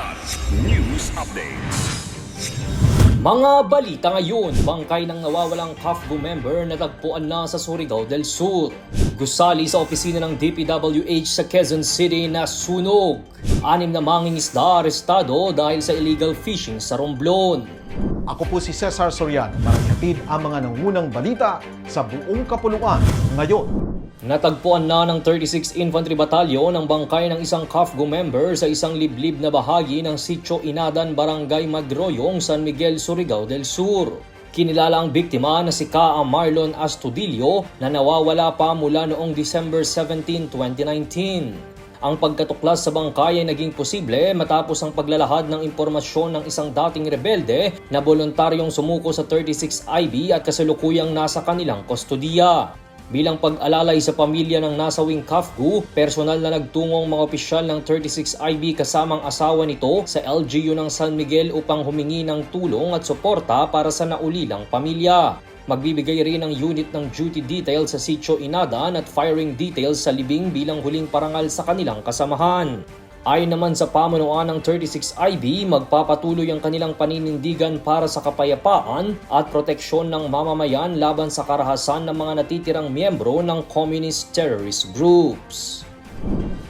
Kilat News Updates. Mga balita ngayon, bangkay ng nawawalang CAFGO member natagpuan na sa Surigao del Sur. Gusali sa opisina ng DPWH sa Quezon City na sunog. Anim na mangingisda arestado dahil sa illegal fishing sa Romblon. Ako po si Cesar Soriano para ang mga nangunang balita sa buong kapuluan ngayon. Natagpuan na ng 36 Infantry Battalion ang bangkay ng isang CAFGO member sa isang liblib na bahagi ng Sitio Inadan, Barangay Madroyong, San Miguel, Surigao del Sur. Kinilala ang biktima na si Kaa Marlon Astudillo na nawawala pa mula noong December 17, 2019. Ang pagkatuklas sa bangkay ay naging posible matapos ang paglalahad ng impormasyon ng isang dating rebelde na voluntaryong sumuko sa 36 IB at kasalukuyang nasa kanilang kustodiya. Bilang pag-alalay sa pamilya ng nasawing Kafgu, personal na nagtungong mga opisyal ng 36 IB kasamang asawa nito sa LGU ng San Miguel upang humingi ng tulong at suporta para sa naulilang pamilya. Magbibigay rin ang unit ng duty detail sa Sitio Inadan at firing details sa libing bilang huling parangal sa kanilang kasamahan. Ayon naman sa pamunuan ng 36 IB, magpapatuloy ang kanilang paninindigan para sa kapayapaan at proteksyon ng mamamayan laban sa karahasan ng mga natitirang miyembro ng communist terrorist groups.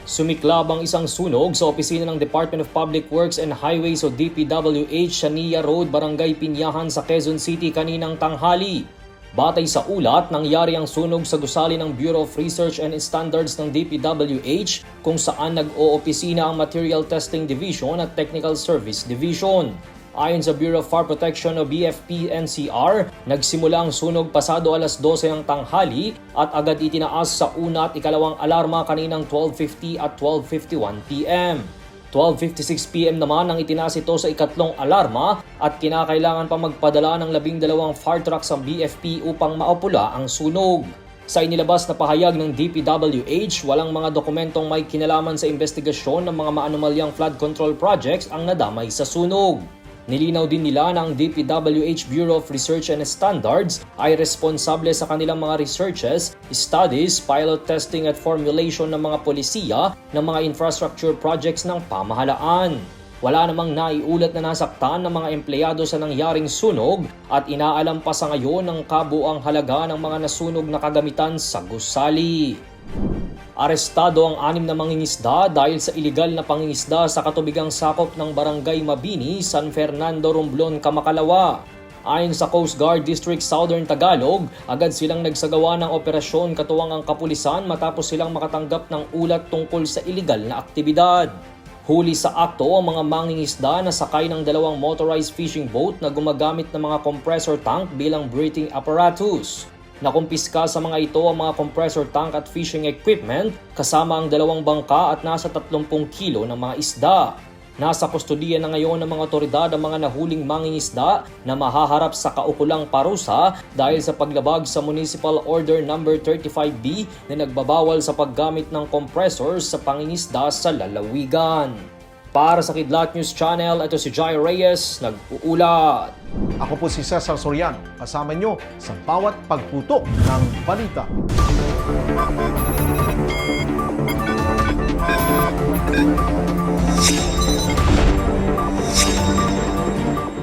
Sumiklab ang isang sunog sa opisina ng Department of Public Works and Highways o DPWH sa Nia Road, Barangay Pinyahan sa Quezon City kaninang tanghali. Batay sa ulat, nangyari ang sunog sa gusali ng Bureau of Research and Standards ng DPWH kung saan nag-oopisina ang Material Testing Division at Technical Service Division. Ayon sa Bureau of Fire Protection o BFP-NCR, nagsimula ang sunog pasado alas 12 ng tanghali at agad itinaas sa una at ikalawang alarma kaninang 12.50 at 12.51 p.m. 12.56pm naman ang itinaas ito sa ikatlong alarma at kinakailangan pa magpadala ng labing dalawang fire trucks ang BFP upang maupula ang sunog. Sa inilabas na pahayag ng DPWH, walang mga dokumentong may kinalaman sa investigasyon ng mga maanumalyang flood control projects ang nadamay sa sunog. Nilinaw din nila na ang DPWH Bureau of Research and Standards ay responsable sa kanilang mga researches, studies, pilot testing at formulation ng mga polisiya ng mga infrastructure projects ng pamahalaan. Wala namang naiulat na nasaktan ng mga empleyado sa nangyaring sunog at inaalam pa sa ngayon ng kabuang halaga ng mga nasunog na kagamitan sa gusali. Arestado ang anim na mangingisda dahil sa iligal na pangingisda sa katubigang sakop ng Barangay Mabini, San Fernando, Romblon, Kamakalawa. Ayon sa Coast Guard District Southern Tagalog, agad silang nagsagawa ng operasyon katuwang ang kapulisan matapos silang makatanggap ng ulat tungkol sa iligal na aktibidad. Huli sa akto ang mga mangingisda na sakay ng dalawang motorized fishing boat na gumagamit ng mga compressor tank bilang breathing apparatus. Nakumpiska sa mga ito ang mga compressor tank at fishing equipment kasama ang dalawang bangka at nasa 30 kilo ng mga isda. Nasa kustodiya na ngayon ng mga otoridad ang mga nahuling mangingisda na mahaharap sa kaukulang parusa dahil sa paglabag sa Municipal Order No. 35B na nagbabawal sa paggamit ng compressors sa pangingisda sa lalawigan. Para sa Kidlat News Channel, ito si Jai Reyes, nag-uulat. Ako po si Cesar Soriano, kasama nyo sa bawat pagputok ng balita.